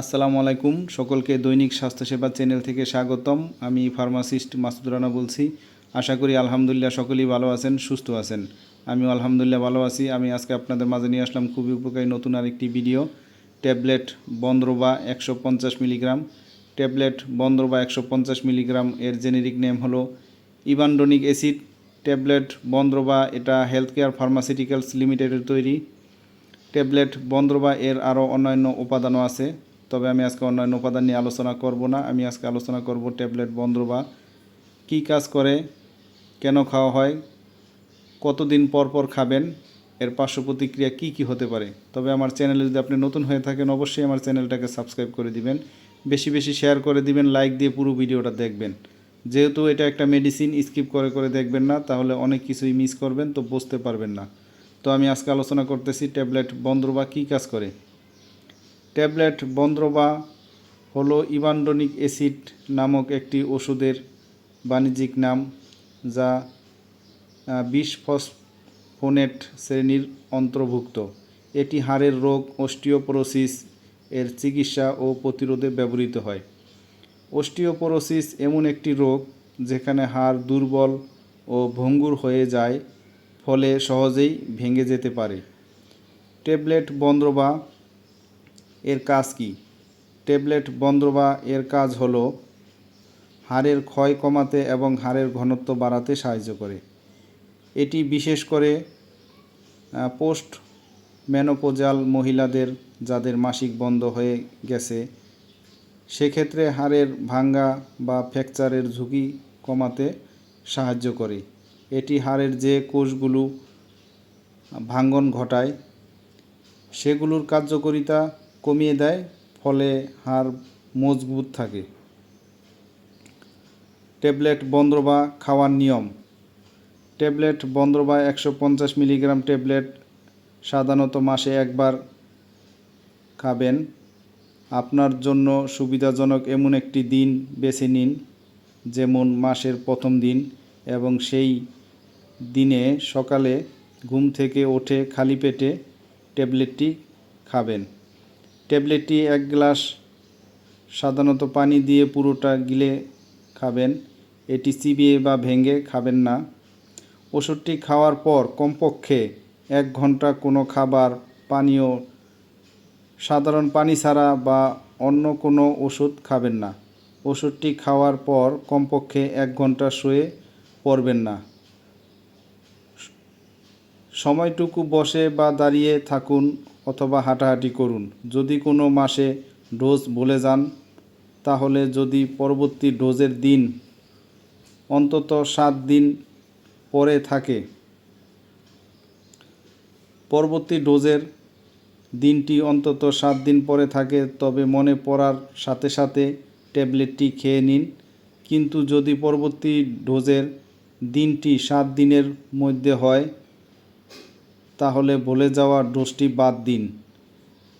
আসসালামু আলাইকুম। সকলকে দৈনিক স্বাস্থ্যসেবা চ্যানেল থেকে স্বাগতম। আমি ফার্মাসিস্ট মাসুদ রানা বলছি। আশা করি আলহামদুলিল্লাহ সকলেই ভালো আছেন, সুস্থ আছেন। আমিও আলহামদুলিল্লাহ ভালো আছি। আমি আজকে আপনাদের মাঝে নিয়ে আসলাম খুবই উপকারী নতুন আরেকটি ভিডিও। ট্যাবলেট বন্দ্রবা একশো পঞ্চাশ মিলিগ্রাম। ট্যাবলেট বন্দ্রবা একশো পঞ্চাশ মিলিগ্রাম এর জেনেরিক নেম হলো ইভান্ডোনিক অ্যাসিড। ট্যাবলেট বন্দ্রবা এটা হেলথ কেয়ার ফার্মাসিউটিক্যালস লিমিটেডের তৈরি। ট্যাবলেট বন্দ্রবা এর আরও অন্যান্য উপাদানও আছে। তবে আমি আজকে অন্যান্য উপাদান নিয়ে আলোচনা করব না। আমি আজকে আলোচনা করব ট্যাবলেট বন্দ্রবা কী কাজ করে, কেন খাওয়া হয়, কতদিন পর পর খাবেন, এর পার্শ্ব প্রতিক্রিয়া কী কী হতে পারে? তবে আমার চ্যানেলে যদি আপনি নতুন হয়ে থাকেন, অবশ্যই আমার চ্যানেলটাকে সাবস্ক্রাইব করে দিবেন। বেশি বেশি শেয়ার করে দিবেন, লাইক দিয়ে পুরো ভিডিওটা দেখবেন। যেহেতু এটা একটা মেডিসিন স্কিপ করে করে দেখবেন না, তাহলে অনেক কিছুই মিস করবেন, তো বুঝতে পারবেন না। তো আমি আজকে আলোচনা করতেছি ট্যাবলেট বন্ধ বন্দ্রবা কী কাজ করে? ট্যাবলেট বন্দ্রবা হলো ইভান্ডোনিক অ্যাসিড নামক একটি ওষুধের বাণিজ্যিক নাম যা বিষ ফসফোনেট শ্রেণির অন্তর্ভুক্ত। এটি হাড়ের রোগ, অস্টিওপোরোসিস এর চিকিৎসা ও প্রতিরোধে ব্যবহৃত হয়। অস্টিওপোরোসিস এমন একটি রোগ যেখানে হাড় দুর্বল ও ভঙ্গুর হয়ে যায়, ফলে সহজেই ভেঙে যেতে পারে। ট্যাবলেট বন্দ্রবা এর কাজ কি? ট্যাবলেট বন্দ্রবা এর কাজ হলো হাড়ের ক্ষয় কমাতে এবং হাড়ের ঘনত্ব বাড়াতে সাহায্য করে। এটি বিশেষ করে পোস্ট মেনোপোজাল মহিলাদের যাদের মাসিক বন্ধ হয়ে গেছে, সেক্ষেত্রে হাড়ের ভাঙ্গা বা ফ্র্যাকচারের ঝুঁকি কমাতে সাহায্য করে। এটি হাড়ের যে কোষগুলো ভাঙ্গন ঘটায়, সেগুলোর কার্যকারিতা কমিয়ে দেয়, ফলে হাড় মজবুত থাকে। ট্যাবলেট বন্দ্রবা খাওয়ার নিয়ম। ট্যাবলেট বন্দ্রবা একশো পঞ্চাশ মিলিগ্রাম ট্যাবলেট সাধারণত মাসে একবার খাবেন। আপনার জন্য সুবিধাজনক এমন একটি দিন বেছে নিন, যেমন মাসের প্রথম দিন, এবং সেই দিনে সকালে ঘুম থেকে ওঠে খালি পেটে ট্যাবলেটটি খাবেন। ট্যাবলেটটি এক গ্লাস সাধারণত পানি দিয়ে পুরোটা গিলে খাবেন। এটি চিবিয়ে বা ভেঙে খাবেন না। ওষুধটি খাওয়ার পর কমপক্ষে এক ঘণ্টা কোনো খাবার, পানীয়, সাধারণ পানি ছাড়া বা অন্য কোনো ওষুধ খাবেন না। ওষুধটি খাওয়ার পর কমপক্ষে এক ঘণ্টা শুয়ে পড়বেন না। সময়টুকু বসে বা দাঁড়িয়ে থাকুন অথবা হাঁটাহাঁটি করুন। যদি কোনো মাসে ডোজ বলে যান, তাহলে যদি পরবর্তী ডোজের দিন অন্তত সাত দিন পরে থাকে, পরবর্তী ডোজের দিনটি অন্তত সাত দিন পরে থাকে, তবে মনে পড়ার সাথে সাথে ট্যাবলেটটি খেয়ে নিন। কিন্তু যদি পরবর্তী ডোজের দিনটি সাত দিনের মধ্যে হয় তাহলে বলে যাওয়া ডোজটি বাদ দিন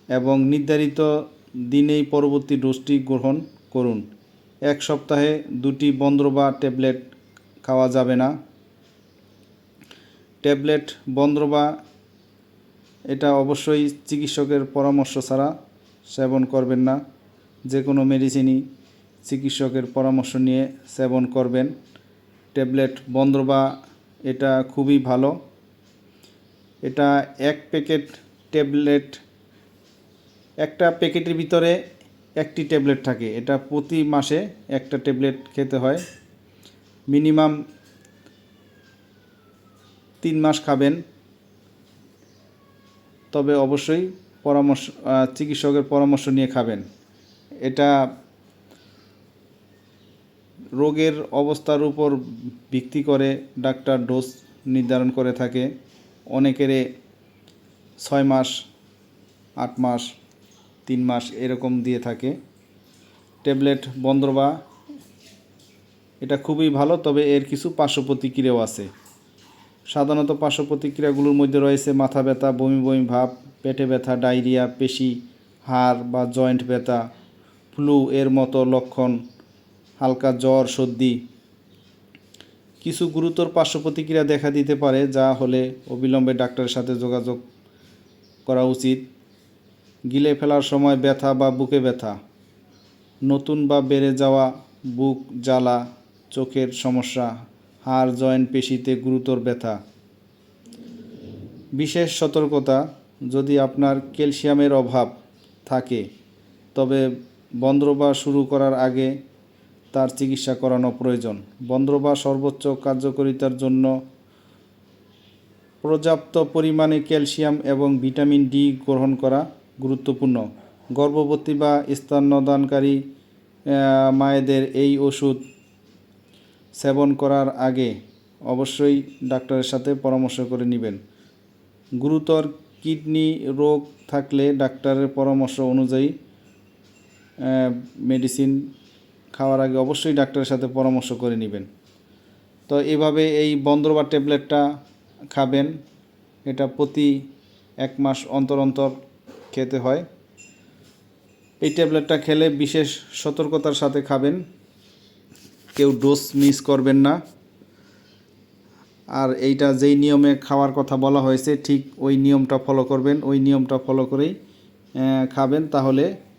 এবং নির্ধারিত দিনেই পরবর্তী ডোজটি গ্রহণ করুন। এক সপ্তাহে দুটি বন্দ্র বা ট্যাবলেট খাওয়া যাবে না। ট্যাবলেট বন্দ্র বা, এটা অবশ্যই চিকিৎসকের পরামর্শ ছাড়া সেবন করবেন না। যে কোনো মেডিসিনই চিকিৎসকের পরামর্শ নিয়ে সেবন করবেন। ট্যাবলেট বন্দ্রবা এটা খুবই ভালো। এটা এক প্যাকেট ট্যাবলেট, একটা প্যাকেটের ভিতরে একটি ট্যাবলেট থাকে। এটা প্রতি মাসে একটা ট্যাবলেট খেতে হয়। মিনিমাম তিন মাস খাবেন। তবে অবশ্যই পরামর্শ চিকিৎসকের পরামর্শ নিয়ে খাবেন। এটা রোগের অবস্থার উপর ভিত্তি করে ডাক্তার ডোজ নির্ধারণ করে থাকে। অনেকেরে ছয় মাস, আট মাস, তিন মাস এরকম দিয়ে থাকে। ট্যাবলেট বন্দ্রবা এটা খুবই ভালো, তবে এর কিছু পার্শ্ব প্রতিক্রিয়াও আছে। সাধারণত পার্শ্ব প্রতিক্রিয়াগুলোর মধ্যে রয়েছে মাথা ব্যথা, বমি বমি ভাব, পেটে ব্যথা, ডায়রিয়া, পেশি, হাড় বা জয়েন্ট ব্যথা, ফ্লু এর মতো লক্ষণ, হালকা জ্বর, সর্দি কিছু গুরুতর পার্শ্ব প্রতিক্রিয়া দেখা দিতে পারে, যা হলে অবিলম্বে ডাক্তারের সাথে যোগাযোগ করা উচিত। গিলে ফেলার সময় ব্যথা বা বুকে ব্যথা, নতুন বা বেড়ে যাওয়া বুক জ্বালা, চোখের সমস্যা, হাড়, জয়েন্ট, পেশিতে গুরুতর ব্যথা। বিশেষ সতর্কতা, যদি আপনার ক্যালসিয়ামের অভাব থাকে, তবে বন্দ্রবা শুরু করার আগে তার চিকিৎসা করানো প্রয়োজন। বন্দ্রবা সর্বোচ্চ কার্যকারিতার জন্য পর্যাপ্ত পরিমাণে ক্যালসিয়াম এবং ভিটামিন ডি গ্রহণ করা গুরুত্বপূর্ণ। গর্ভবতী বা স্তন্যদানকারী মায়েদের এই ওষুধ সেবন করার আগে অবশ্যই ডাক্তারের সাথে পরামর্শ করে নেবেন। গুরুতর কিডনি রোগ থাকলে ডাক্তারের পরামর্শ অনুযায়ী মেডিসিন খাওয়ার আগে অবশ্যই ডাক্তারের সাথে পরামর্শ করে নেবেন। তো এভাবে এই বন্দ্রবা ট্যাবলেটটা খাবেন, এটা প্রতি এক মাস অন্তর অন্তর খেতে হয়। এই ট্যাবলেটটা খেলে বিশেষ সতর্কতার সাথে খাবেন, কেউ ডোজ মিস করবেন না। আর এইটা যেই নিয়মে খাওয়ার কথা বলা হয়েছে, ঠিক ওই নিয়মটা ফলো করবেন, ওই নিয়মটা ফলো করেই খাবেন, তাহলে